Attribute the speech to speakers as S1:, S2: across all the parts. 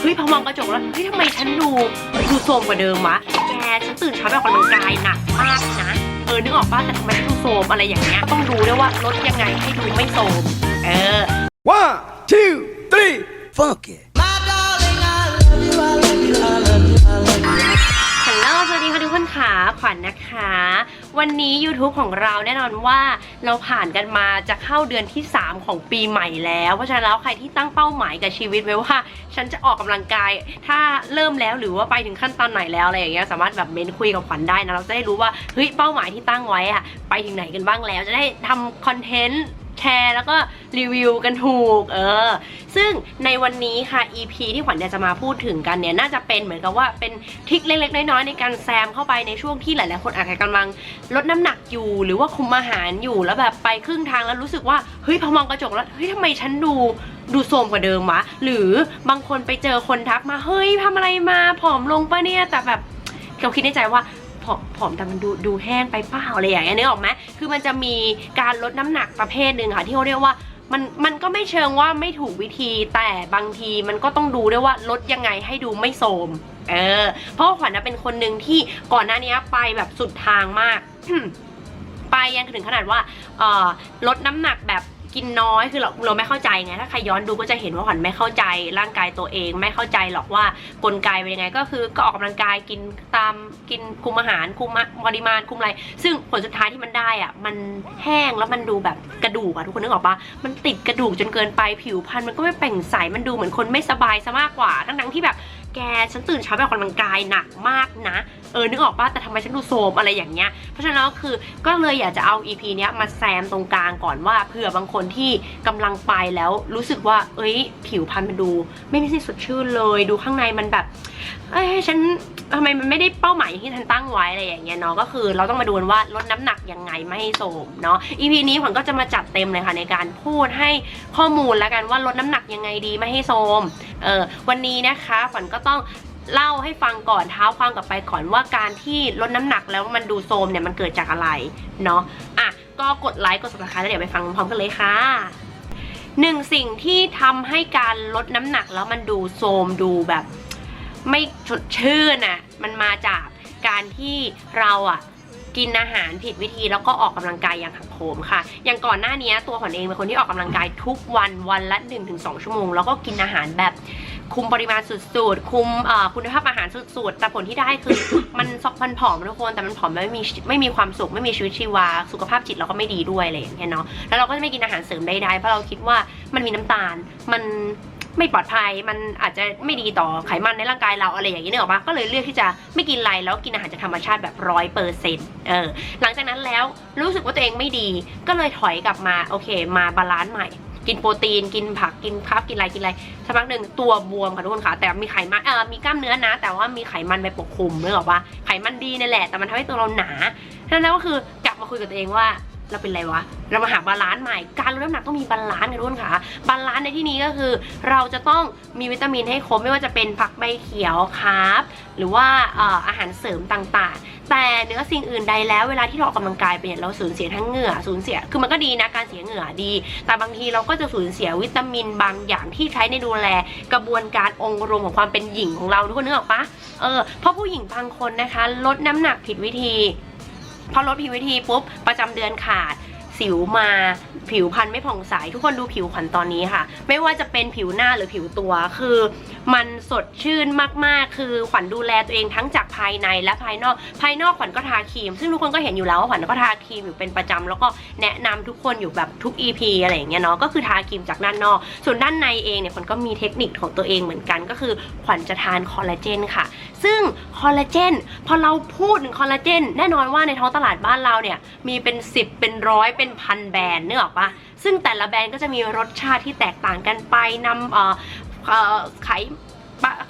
S1: เฮ้ยพอมองกระจกแล้วเฮ้ยทำไมฉันดูดูโทรมกว่าเดิมวะแกฉันตื่นเช้าไปออกกำลังกายหนักมากนะเออนึกออกป่ะแต่ทำไมฉันดูโทรมอะไรอย่างเงี้ยต้องดูด้วยว่าลดยังไงให้ดูไม่โทรมเออ
S2: One, two, three, funk it.
S1: ฮัลโหลสวัสดีค่ะทุกคนขาขวัญนะคะ วันนี้ YouTube ของเราแน่นอนว่าเราผ่านกันมาจะเข้าเดือนที่ 3 ของปีใหม่แล้ว เพราะฉะนั้นแล้วใครที่ตั้งเป้าหมายกับชีวิตไว้ว่า ฉันจะออกกำลังกาย ถ้าเริ่มแล้วหรือว่าไปถึงขั้นตอนไหนแล้วอะไรอย่างเงี้ยสามารถแบบเม้นคุยกับขวัญได้นะเราจะได้รู้ว่าเฮ้ยเป้าหมายที่ตั้งไว้อะไปถึงไหนกันบ้างแล้ว จะได้ทำคอนเทนต์ แชร์แล้วก็รีวิวกันถูกเออ ซึ่งในวันนี้ค่ะ EP ที่ขวัญจะมาพูดถึงกันเนี่ยน่าจะเป็นเหมือนกับว่าเป็นทริคเล็กๆน้อยๆในการแซมเข้าไปในช่วงที่หลายๆคนอาจจะกำลังลดน้ำหนักอยู่ หรือว่าคุมอาหารอยู่แล้วแบบไปครึ่งทางแล้วรู้สึกว่าเฮ้ยพอมองกระจกแล้วเฮ้ยทำไมฉันดูดูโทรมกว่าเดิมวะหรือบางคนไปเจอคนทักมาเฮ้ยทำอะไรมาผอมลงปะเนี่ยแต่แบบเราคิดในใจว่า อมผอมแต่มันดูดูแห้งไปเปล่าอะไรอย่างเงี้ยนึกออกไหมคือมันจะมีการลดน้ำหนักประเภทหนึ่งค่ะที่เขาเรียกว่ามันมันก็ไม่เชิงว่าไม่ถูกวิธีแต่บางทีมันก็ต้องดูด้วยว่าลดยังไงให้ดูไม่โทรมเออเพราะว่าขวัญนะเป็นคนหนึ่งที่ก่อนหน้านี้ไปแบบสุดทางมาก ไปยันถึงขนาดว่าลดน้ำหนักแบบ กินน้อยคือเราเราไม่เข้าใจไงถ้าใครย้อนดูก็จะเห็นว่าขวัญไม่เข้าใจร่างกายตัวเอง ไม่เข้าใจหรอกว่ากลไกเป็นยังไง ก็คือก็ออกกำลังกายกินตามกินคุมอาหารคุมปริมาณคุมอะไร ซึ่งผลสุดท้ายที่มันได้อะมันแห้งแล้วมันดูแบบกระดูกอะทุกคนนึกออกปะมันติดกระดูกจนเกินไปผิวพรรณมันก็ไม่เป่งใสมันดูเหมือนคนไม่สบายซะมากกว่าทั้งๆที่แบบ แก ฉันตื่นเช้าไปออกกำลังกายหนักมากนะ เออนึกออกปะแต่ทำไมฉันดูโทรมอะไรอย่างเงี้ย เพราะฉะนั้นแล้วคือก็เลยอยากจะเอา EP เนี้ยมาแซมตรงกลางก่อนว่าเผื่อบางคนที่กำลังไปแล้วรู้สึกว่า เอ้ย ผิวพรรณมันดู ไม่มีสิ่สดชื่นเลยดูข้างในมันแบบ เอ้ยฉันทำไมมันไม่ได้เป้าหมายอย่างที่ฉันตั้งไว้อะไรอย่างเงี้ยเนาะก็คือเราต้องมาดูนว่าลดน้ำหนักยังไงไม่ให้โทรมเนาะ EP นี้ขวัญก็จะมาจัดเต็มเลยค่ะในการพูดให้ข้อมูลแล้วกันว่าลดน้ำหนักยังไงดีไม่ให้โทรม เออวันนี้นะคะขวัญก็ต้องเล่าให้ฟังก่อนเท้าความกลับไปก่อนว่าการที่ลดน้ำหนักแล้วมันดูโทมเนี่ยมันเกิดจากอะไรเนาะอะก็กดไลค์กด subscribe แล้วเดี๋ยวไปฟังพร้อมกันเลยค่ะหนึ่งสิ่งที่ทำให้การลดน้ำหนักแล้วมันดูโทมดูแบบ ไม่สดชื่นอะมันมาจากการที่เราอะ กินอาหารผิดวิธีแล้วก็ออกกำลังกายอย่างหักโหมค่ะ อย่างก่อนหน้านี้ตัวขวัญเองเป็นคนที่ออกกำลังกายทุกวันวันละ 1-2 ชั่วโมง แล้วก็กินอาหารแบบคุมปริมาณสุดๆ คุมคุณภาพอาหารสุดๆ แต่ผลที่ได้คือมันซอกมันผอมทุกคน แต่มันผอมไม่มีไม่มีความสุขไม่มีชีวิตชีวา สุขภาพจิตเราก็ไม่ดีด้วยอะไรอย่างเงี้ยเนาะ แล้วเราก็จะไม่กินอาหารเสริมใดๆ เพราะเราคิดว่ามันมีน้ำตาล มัน ไม่ปลอดภัยมันอาจจะไม่ดีต่อไขมันในร่างกายเราอะไรอย่างนี้เนอะปะก็เลยเลือกที่จะไม่กินไรแล้วกินอาหารจากธรรมชาติแบบร้อยเปอร์เซ็นต์เออหลังจากนั้นแล้วรู้สึกว่าตัวเองไม่ดี ก็เลยถอยกลับมาโอเค มาบาลานซ์ใหม่ กินโปรตีน กินผักกินคาร์บกินอะไรกินอะไรสักพักหนึ่งตัวบวมค่ะทุกคนค่ะแต่มีไขมันเออมีกล้ามเนื้อนะ แต่ว่ามีไขมันไปปกคลุมนึกออกปะไขมันดีนั่นแหละ แต่มันทำให้ตัวเราหนานั่นแล้วก็คือกลับมาคุยกับตัวเองว่า เราเป็นไรวะ เรามาหาบาลานซ์ใหม่ การลดน้ำหนักต้องมีบาลานซ์กันทุกคนค่ะ บาลานซ์ในที่นี้ก็คือ เราจะต้องมีวิตามินให้ครบไม่ว่าจะเป็นผักใบเขียวคาร์บหรือว่าอออาหารเสริมต่างๆ แต่เนื้อสิ่งอื่นใดแล้วเวลาที่เราออกกำลังกายไปเนี่ยเราสูญเสียทั้งเหงื่อสูญเสีย คือมันก็ดีนะการเสียเหงื่อดี แต่บางทีเราก็จะสูญเสียวิตามินบางอย่างที่ใช้ในดูแลกระบวนการองค์รวมของความเป็นหญิงของเราทุกคนนึกออกปะเออเพราะผู้หญิงบางคนนะคะ ลดน้ำหนักผิดวิธี พอลดผิดวิธีปุ๊บประจำเดือนขาด สิวมาผิวพรรณไม่ผ่องใสทุกคนดูผิวขวัญตอนนี้ค่ะ ไม่ว่าจะเป็นผิวหน้าหรือผิวตัวคือ มันสดชื่นมากๆ คือขวัญดูแลตัวเองทั้งจากภายในและภายนอก ภายนอกขวัญก็ทาครีม ซึ่งทุกคนก็เห็นอยู่แล้วว่าขวัญก็ทาครีมอยู่เป็นประจำแล้วก็แนะนำทุกคนอยู่แบบทุก EP อะไรอย่างเงี้ยเนาะก็คือทาครีมจากด้านนอก ส่วนด้านในเองเนี่ยขวัญก็มีเทคนิคของตัวเองเหมือนกันก็คือขวัญจะทานคอลลาเจนค่ะ ซึ่งคอลลาเจนพอเราพูดถึงคอลลาเจนแน่นอนว่าในท้องตลาดบ้านเราเนี่ยมีเป็น 10 เป็นร้อยเป็นพันแบรนด์เนกออกปะซึ่งแต่ละแบรนด์ก็จะมีรสชาติที่แตกต่างกันไปนำเอ่อเอ่อไข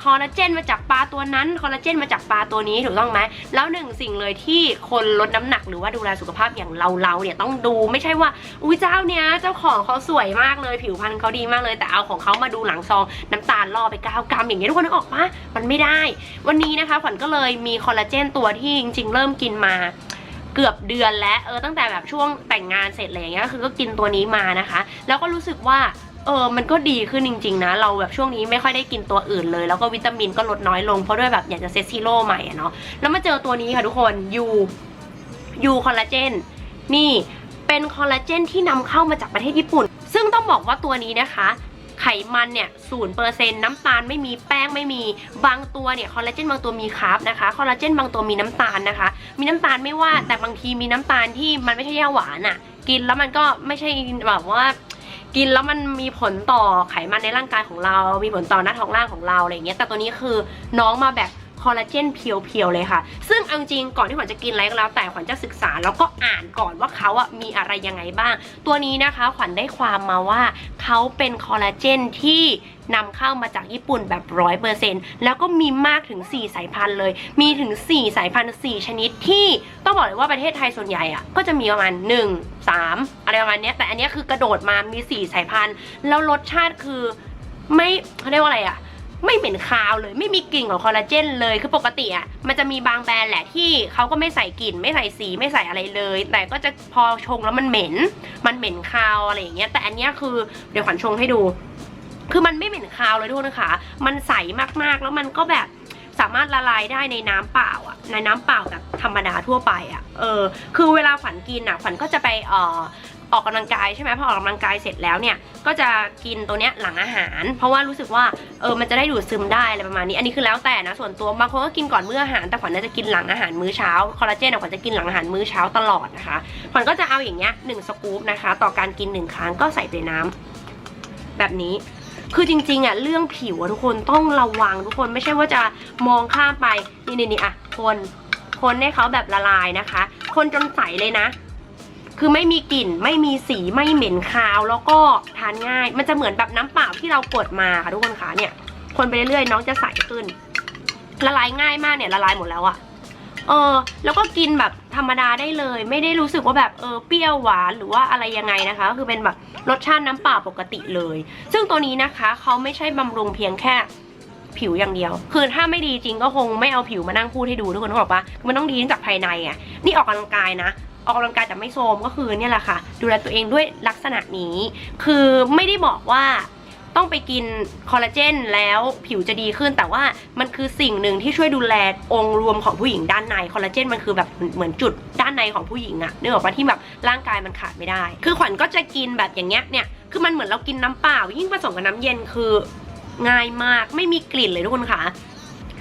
S1: คอลลาเจนมาจากปลาตัวนั้นคอลลาเจนมาจากปลาตัวนี้ถูกต้องไหมแล้วหนึ่งสิ่งเลยที่คนลดน้ำหนักหรือว่าดูแลสุขภาพอย่างเราเราเนี่ยต้องดูไม่ใช่ว่าอุ้ยเจ้าเนี้ยเจ้าของเขาสวยมากเลย ผิวพรรณเขาดีมากเลยแต่เอาของเขามาดูหลังซอง น้ำตาลล่อไป9กรัมอย่างเงี้ยทุกคนนึกออกปะมันไม่ได้ วันนี้นะคะขวัญก็เลยมีคอลลาเจนตัวที่จริง ๆ เริ่มกินมา เกือบเดือนแล้วเออตั้งแต่แบบช่วงแต่งงานเสร็จอะไรอย่างเงี้ยก็คือก็กินตัวนี้มานะคะ แล้วก็รู้สึกว่าเออ มันก็ดีขึ้นจริง ๆ นะ เราแบบช่วงนี้ไม่ค่อยได้กินตัวอื่นเลย แล้วก็วิตามินก็ลดน้อยลง เพราะด้วยแบบอยากจะเซตซีโร่ใหม่เนาะ แล้วมาเจอตัวนี้ค่ะทุกคนยูยูคอลลาเจน นี่เป็นคอลลาเจนที่นำเข้ามาจากประเทศญี่ปุ่น ซึ่งต้องบอกว่าตัวนี้นะคะ ไขมันเนี่ยศูนย์เปอร์เซ็นต์น้ำตาลไม่มีแป้งไม่มี บางตัวเนี่ยคอลลาเจนบางตัวมีคาร์บนะคะ คอลลาเจนบางตัวมีน้ำตาลนะคะ มีน้ำตาลไม่ว่าแต่บางทีมีน้ำตาลที่มันไม่ใช่ยาหวานอะ่ะ กินแล้วมันก็ไม่ใช่แบบว่ากินแล้วมันมีผลต่อไขมันในร่างกายของเรา มีผลต่อหน้าท้องร่างของเราอะไรอย่างเงี้ย แต่ตัวนี้คือน้องมาแบบ คอลลาเจนเพียวๆเลยค่ะ ซึ่งเอาจริงก่อนที่ขวัญจะกินอะไรก็แล้วแต่ขวัญจะศึกษาแล้วก็อ่านก่อนว่าเขาอะมีอะไรยังไงบ้าง ตัวนี้นะคะขวัญได้ความมาว่าเขาเป็นคอลลาเจนที่นำเข้ามาจากญี่ปุ่นแบบร้อยเปอร์เซ็นต์แล้วก็มีมากถึง 4 สายพันธุ์เลย มีถึง 4 สายพันธุ์ 4 ชนิดที่ต้องบอกเลยว่าประเทศไทยส่วนใหญ่อะก็จะมีประมาณ 1 3 อะไรประมาณเนี้ยแต่อันนี้คือกระโดดมามี 4 สายพันธุ์ แล้วรสชาติคือไม่เขาเรียกว่าอะไรอะ ไม่เหม็นคาวเลย ไม่มีกลิ่นของคอลลาเจนเลยคือปกติอะมันจะมีบางแบรนด์แหละที่เขาก็ไม่ใส่กลิ่น ไม่ใส่สีไม่ใส่อะไรเลย แต่ก็จะพอชงแล้วมันเหม็น มันเหม็นคาวอะไรอย่างเงี้ยแต่อันเนี้ยคือเดี๋ยวขวัญชงให้ดู คือมันไม่เหม็นคาวเลยทุกคนนะคะมันใสมากๆแล้วมันก็แบบสามารถละลายได้ในน้ำเปล่าอะในน้ำเปล่าแบบธรรมดาทั่วไปอะเออคือเวลาขวัญกินอะขวัญก็จะไปเอ่อ ออกกำลังกายใช่ไหมพอออกกำลังกายเสร็จแล้วเนี่ยก็จะกินตัวเนี้ยหลังอาหาร เพราะว่ารู้สึกว่าเออมันจะได้ดูดซึมได้อะไรประมาณนี้ อันนี้คือแล้วแต่นะส่วนตัวบางคนก็กินก่อนมื้ออาหาร แต่ขวัญน่าจะกินหลังอาหารมื้อเช้าคอลลาเจนขวัญจะกินหลังอาหารมื้อเช้าตลอดนะคะขวัญก็จะเอาอย่างเงี้ยหนึ่งสกู๊ปนะคะ ต่อการกินหนึ่งครั้งก็ใส่ไปในน้ำแบบนี้คือจริงๆอะเรื่องผิวทุกคนต้องระวังทุกคนไม่ใช่ว่าจะมองข้ามไปนี่นี่นี่อะคนคนให้เขาแบบละลายนะคะ คนจนใสเลยนะ คือไม่มีกลิ่นไม่มีสีไม่เหม็นคาว แล้วก็ทานง่าย มันจะเหมือนแบบน้ำเปล่าที่เรากดมาค่ะทุกคนคะเนี่ย คนไปเรื่อยๆน้องจะใสขึ้น ละลายง่ายมากเนี่ยละลายหมดแล้วอะเออแล้วก็กินแบบธรรมดาได้เลย ไม่ได้รู้สึกว่าแบบเออเปรี้ยวหวานหรือว่าอะไรยังไงนะคะก็คือเป็นแบบรสชาติน้ำเปล่าปกติเลย ซึ่งตัวนี้นะคะเขาไม่ใช่บำรุงเพียงแค่ผิวอย่างเดียว คือถ้าไม่ดีจริงก็คงไม่เอาผิวมานั่งพูดให้ดูทุกคนเข้าใจปะมันต้องดีจากภายในอะ นี่ออกกำลังกายนะ ออกกำลังกายแต่ไม่โทรมก็คือเนี่ยแหละค่ะ ดูแลตัวเองด้วยลักษณะนี้ คือไม่ได้บอกว่าต้องไปกินคอลลาเจนแล้วผิวจะดีขึ้น แต่ว่ามันคือสิ่งหนึ่งที่ช่วยดูแลองค์รวมของผู้หญิงด้านในคอลลาเจนมันคือแบบเหมือนจุดด้านในของผู้หญิงอะนึกออกปะที่แบบร่างกายมันขาดไม่ได้ คือขวัญก็จะกินแบบอย่างเงี้ยเนี่ยคือมันเหมือนเรากินน้ำเปล่า ยิ่งผสมกับน้ำเย็นคือง่ายมากไม่มีกลิ่นเลยทุกคนค่ะ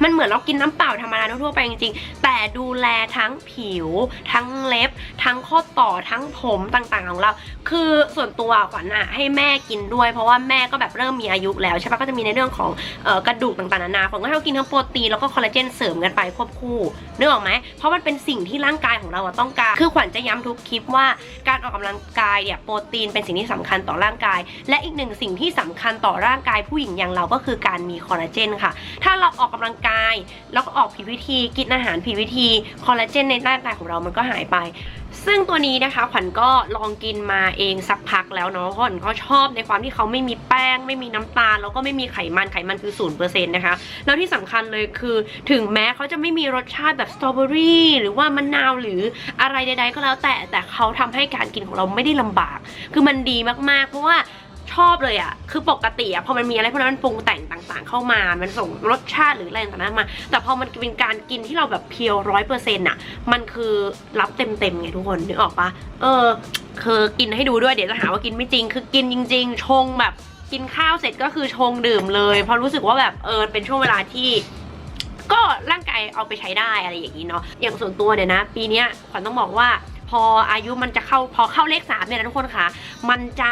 S1: มันเหมือนเรากินน้ำเปล่าธรรมดาทั่วไปจริงๆ แต่ดูแลทั้งผิว ทั้งเล็บ ทั้งข้อต่อทั้งผมต่างๆของเรา คือส่วนตัวขวัญอะให้แม่กินด้วย เพราะว่าแม่ก็แบบเริ่มมีอายุแล้วใช่ปะก็จะมีในเรื่องของออกระดูกต่างๆนานาผมก็ให้เขากินทั้งโปรตีนแล้วก็คอลลาเจนเสริมกันไปควบคู่นึกออกไหมเพราะมันเป็นสิ่งที่ร่างกายของเราต้องการ คือขวัญจะย้ำทุกคลิปว่าการออกกำลังกายเนี่ยโปรตีนเป็นสิ่งที่สำคัญต่อร่างกาย และอีกหนึ่งสิ่งที่สำคัญต่อร่างกายผู้หญิงอย่างเราก็คือการมีคอลลาเจนค่ะ ถ้าเราออกกำลังกายแล้วก็ออกผิดวิธี กินอาหารผิดวิธี คอลลาเจนในร่างกายของเรามันก็หายไป ซึ่งตัวนี้นะคะขวัญก็ลองกินมาเองสักพักแล้วเนาะขวัญก็ชอบในความที่เขาไม่มีแป้ง ไม่มีน้ำตาล แล้วก็ไม่มีไขมัน ไขมันคือศูนย์เปอร์เซ็นต์นะคะ แล้วที่สำคัญเลยคือ ถึงแม้เขาจะไม่มีรสชาติแบบสตรอเบอรี่หรือว่ามะนาวหรืออะไรใดๆก็แล้วแต่แต่เขาทำให้การกินของเราไม่ได้ลำบาก คือมันดีมากๆ เพราะว่า ชอบเลยอะคือปกติอะพอมันมีอะไรพวกนั้นมันปรุงแต่งต่างๆ เข้ามา มันส่งรสชาติหรืออะไรต่างๆมา แต่พอมันเป็นการกินที่เราแบบเพียวร้อยเปอร์เซ็นต์อะมันคือรับเต็มๆไงทุกคนนึกออกปะเออ คือกินให้ดูด้วยเดี๋ยวจะหาว่ากินไม่จริง คือกินจริง ๆ ชงแบบกินข้าวเสร็จก็คือชงดื่มเลยเพราะรู้สึกว่าแบบเออเป็นช่วงเวลาที่ก็ร่างกายเอาไปใช้ได้อะไรอย่างนี้เนาะอย่างส่วนตัวเนี่ยนะ ปีนี้ขวัญต้องบอกว่า พออายุมันจะเข้าพอเข้าเลขสามเนี่ยนะทุกคนค่ะ มันจะ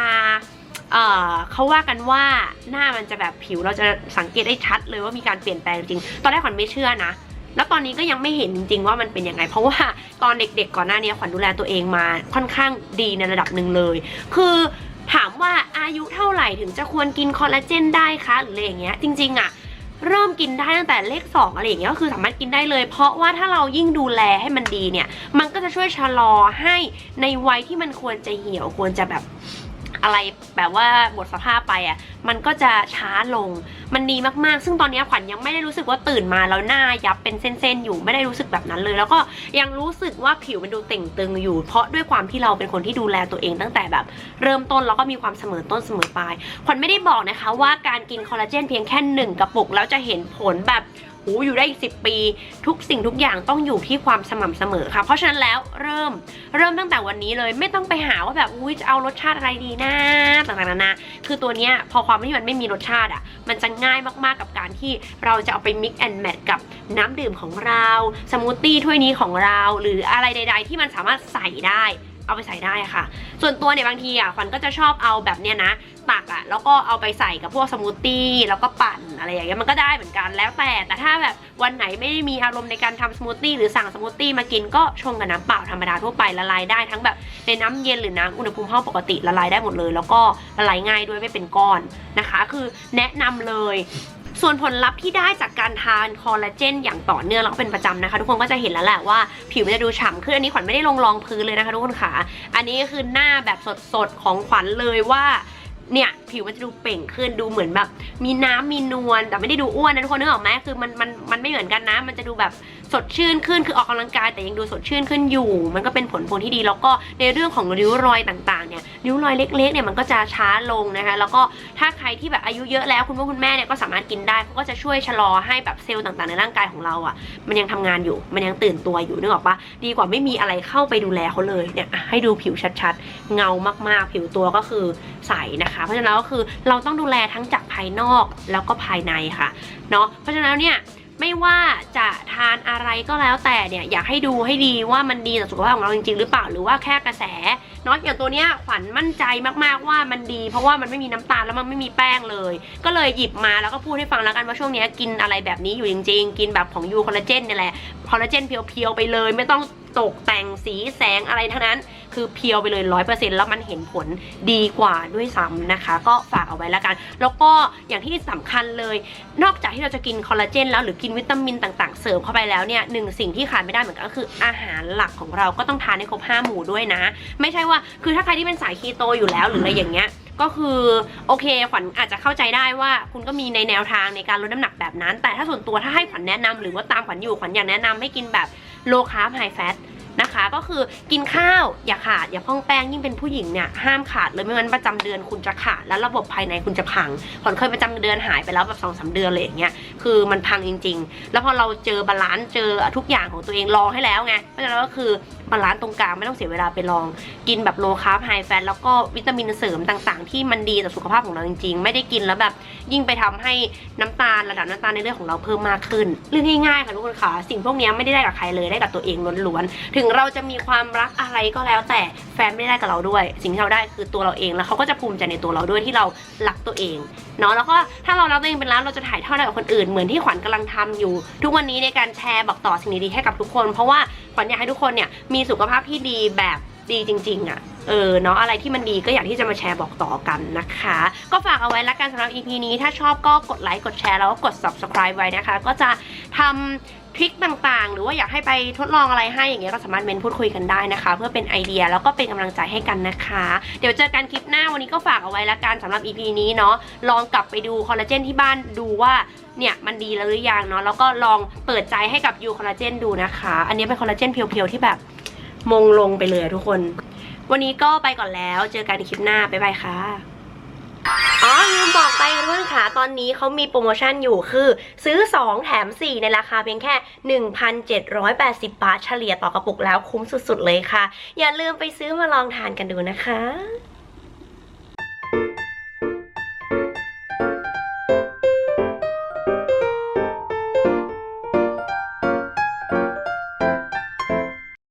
S1: เออเขาว่ากันว่าหน้ามันจะแบบผิวเราจะสังเกตได้ชัดเลยว่ามีการเปลี่ยนแปลงจริง ตอนแรกขวัญไม่เชื่อนะ แล้วตอนนี้ก็ยังไม่เห็นจริง ๆ ว่ามันเป็นยังไง เพราะว่าตอนเด็ก ๆ ก่อนหน้านี้ขวัญดูแลตัวเองมาค่อนข้างดีในระดับหนึ่งเลย คือถามว่าอายุเท่าไหร่ถึงจะควรกินคอลลาเจนได้คะหรืออะไรอย่างเงี้ย จริง ๆอะเริ่มกินได้ตั้งแต่เลขสองอะไรอย่างเงี้ยก็คือสามารถกินได้เลย เพราะว่าถ้าเรายิ่งดูแลให้มันดีเนี่ย มันก็จะช่วยชะลอให้ในวัยที่มันควรจะเหี่ยวควรจะแบบ อะไรแบบว่าหมดสภาพไปอะ มันก็จะช้าลง มันดีมากๆ ซึ่งตอนนี้ขวัญยังไม่ได้รู้สึกว่าตื่นมาแล้วหน้ายับเป็นเส้นๆอยู่ไม่ได้รู้สึกแบบนั้นเลย แล้วก็ยังรู้สึกว่าผิวมันดูเต่งตึงอยู่ เพราะด้วยความที่เราเป็นคนที่ดูแลตัวเองตั้งแต่แบบ เริ่มต้นแล้วก็มีความเสมอต้นเสมอปลายขวัญไม่ได้บอกนะคะว่าการกินคอลลาเจนเพียงแค่หนึ่งกระปุกแล้วจะเห็นผลแบบ หูอยู่ได้อีกสิปี ทุกสิ่งทุกอย่างต้องอยู่ที่ความสม่ำเสมอค่ะ เพราะฉะนั้นแล้วเริ่มเริ่มตั้งแต่วันนี้เลยไม่ต้องไปหาว่าแบบอุ้ยจะเอารสชาติอะไรดีนะต่างๆนานาคือตัวเนี้ยพอความที่มันไม่มีรสชาติอะมันจะง่ายมากๆกับการที่เราจะเอาไป mix and match กับน้ำดื่มของเราสมูทตี้ถ้วยนี้ของเรา หรืออะไรใด ๆ ที่มันสามารถใส่ได้ เอาไปใส่ได้ค่ะ ส่วนตัวเนี่ยบางทีอะขวัญก็จะชอบเอาแบบเนี้ยนะ ตักอะแล้วก็เอาไปใส่กับพวกสมูทตี้แล้วก็ปั่นอะไรอย่างเงี้ยมันก็ได้เหมือนกันแล้วแต่ แต่ถ้าแบบวันไหนไม่ได้มีอารมณ์ในการทำสมูทตี้หรือสั่งสมูทตี้มากินก็ชงกับน้ำเปล่าธรรมดาทั่วไปละลายได้ทั้งแบบในน้ำเย็นหรือน้ำอุณหภูมิห้องปกติละลายได้หมดเลย แล้วก็ละลายง่ายด้วยไม่เป็นก้อนนะคะ คือแนะนำเลย ส่วนผลลัพธ์ที่ได้จากการทานคอลลาเจนอย่างต่อเนื่องแล้วก็เป็นประจำนะคะ ทุกคนก็จะเห็นแล้วแหละว่าผิวมันจะดูฉ่ำขึ้นอันนี้ขวัญไม่ได้ลงรองพื้นเลยนะคะทุกคนค่ะ อันนี้คือหน้าแบบสดๆของขวัญเลยว่า เนี่ยผิวมันจะดูเปล่งขึ้นดูเหมือนแบบ มีน้ำมีนวลแต่ไม่ได้ดูอ้วนนะทุกคนนึกออกไหมคือมันมันมันไม่เหมือนกันนะ มันจะดูแบบสดชื่นขึ้นคือออกกำลังกาย แต่ยังดูสดชื่นขึ้นอยู่ มันก็เป็นผลพวงที่ดีแล้วก็ในเรื่องของริ้วรอยต่างๆเนี่ยริ้วรอยเล็กๆเนี่ยมันก็จะช้าลงนะคะแล้วก็ถ้าใครที่แบบอายุเยอะแล้วคุณพ่อคุณแม่เนี่ยก็สามารถกินได้เพราก็จะช่วยชะลอให้แบบเซลล์ต่างๆ ในร่างกายของเราอะ มันยังทำงานอยู่มันยังตื่นตัวอยู่นึกออกปะดีกว่าไม่มีอะไรเข้าไปดูแลเขาเลยเนี่ยให้ดูผิวชัดๆ เงามากๆ ผิวตัวก็คือใสนะคะเพราะฉะนั้นก็คือเราต้องดูแลทั้งจากภายนอกแล้วก็ภายในค่ะเนาะเพราะฉะนั้นเนี่ยไม่ว่าจะทานอะไรก็แล้วแต่เนี่ยอยากให้ดูให้ดีว่ามันดีต่อสุขภาพของเราจริงๆ หรือเปล่าหรือว่าแค่กระแสเนาะอย่างตัวเนี้ยขวัญมั่นใจมากๆว่ามันดี เพราะว่ามันไม่มีน้ำตาลแล้วมันไม่มีแป้งเลย ก็เลยหยิบมาแล้วก็พูดให้ฟังแล้วกันว่าช่วงนี้กินอะไรแบบนี้อยู่จริง ๆ กินแบบของยูคอลลาเจนนี่แหละคอลลาเจนเพียวๆไปเลย ไม่ต้องตกแต่งสีแสงอะไรทั้งนั้น คือเพียวไปเลยร้อยเปอร์เซ็นต์แล้วมันเห็นผลดีกว่าด้วยซ้ำนะคะ ก็ฝากเอาไว้แล้วกัน แล้วก็อย่างที่สำคัญเลย นอกจากที่เราจะกินคอลลาเจนแล้วหรือกินวิตามินต่างๆ เสริมเข้าไปแล้วเนี่ยหนึ่งสิ่งที่ขาดไม่ได้เหมือนกันก็คืออาหารหลักของเราก็ต้องทานให้ครบห้าหมู่ด้วยนะ ไม่ใช่ว่าคือถ้าใครที่เป็นสายคีโตอยู่แล้วหรืออะไรอย่างเงี้ยก็คือโอเคขวัญอาจจะเข้าใจได้ว่าคุณก็มีในแนวทางในการลดน้ำหนักแบบนั้น แต่ถ้าส่วนตัวถ้าให้ขวัญแนะนำหรือว่าตามขวัญอยู่ขวัญอยากแนะนำให้กินแบบโลคาร์บไฮแฟต นะคะ ก็คือกินข้าวอย่าขาดอย่าพ้องแป้งยิ่งเป็นผู้หญิงเนี่ยห้ามขาดเลยไม่งั้นประจำเดือนคุณจะขาดแล้วระบบภายในคุณจะพังขวัญเคยประจำเดือนหายไปแล้วแบบสองสาเดือนเลยอย่างเงี้ยคือมันพังจริง ๆ แล้วพอเราเจอบาลานซ์เจอทุกอย่างของตัวเองลองให้แล้วไงเพราะฉะนั้นก็คือบาลานซ์ตรงกลางไม่ต้องเสียเวลาไปลอง กินแบบโลคาร์บไฮแฟตแล้วก็วิตามินเสริมต่างๆ ที่มันดีต่อสุขภาพของเราจริง ๆ ไม่ได้กินแล้วแบบยิ่งไปทำให้น้ำตาลระดับน้ำตาลในเลือดของเราเพิ่มมากขึ้นเรื่องง่ายๆค่ะทุกคนค่ะสิ่งพวกนี้ไม่ได้ได้กับใครเลยได้กับตัวเองล้วนๆถึงเราจะมีความรักอะไรก็แล้ว แต่แฟนไม่ได้กับเราด้วย สิ่งที่เราได้คือตัวเราเองแล้วเขาก็จะภูมิใจในตัวเราด้วยที่เรารักตัวเองเนาะแล้วก็ถ้าเรารักตัวเองเป็นแล้วเราจะถ่ายทอดให้กับคนอื่นเหมือนที่ขวัญกำลังทำอยู่ ทุกวันนี้ในการแชร์บอกต่อสิ่งดีๆให้กับทุกคน เพราะว่าขวัญอยากให้ทุกคนเนี่ยมีสุขภาพที่ดีแบบดีจริงๆอะ่ะ เออเนาะอะไรที่มันดีก็อยากที่จะมาแชร์บอกต่อกันนะคะ ก็ฝากเอาไว้ละกันสำหรับ EP นี้ถ้าชอบก็กดไลค์กดแชร์แล้วก็กด subscribe ไว้นะคะ ก็จะทำทริคต่างๆ หรือว่าอยากให้ไปทดลองอะไรให้อย่างเงี้ยก็สามารถเมนพูดคุยกันได้นะคะ เพื่อเป็นไอเดียแล้วก็เป็นกำลังใจให้กันนะคะ เดี๋ยวเจอกันคลิปหน้าวันนี้ก็ฝากเอาไว้ละกันสำหรับ EP นี้เนาะลองกลับไปดูคอลลาเจนที่บ้านดูว่าเนี่ยมันดีแล้วหรือยังเนาะแล้วก็ลองเปิดใจให้กับยูคอลลาเจนดูนะคะ อันนี้เป็นคอลลาเจนเพียวๆที่แบบมงลงไปเลยทุกคน วันนี้ก็ไปก่อนแล้ว เจอกันในคลิปหน้า บ๊ายบายค่ะอ๋อลืมบอกไปเพื่อนค่ะตอนนี้เขามีโปรโมชั่นอยู่คือ ซื้อ 2 แถม 4 ในราคาเพียงแค่ 1,780 บาทเฉลี่ยต่อกระปุกแล้วคุ้มสุดๆเลยค่ะ อย่าลืมไปซื้อมาลองทานกันดูนะคะ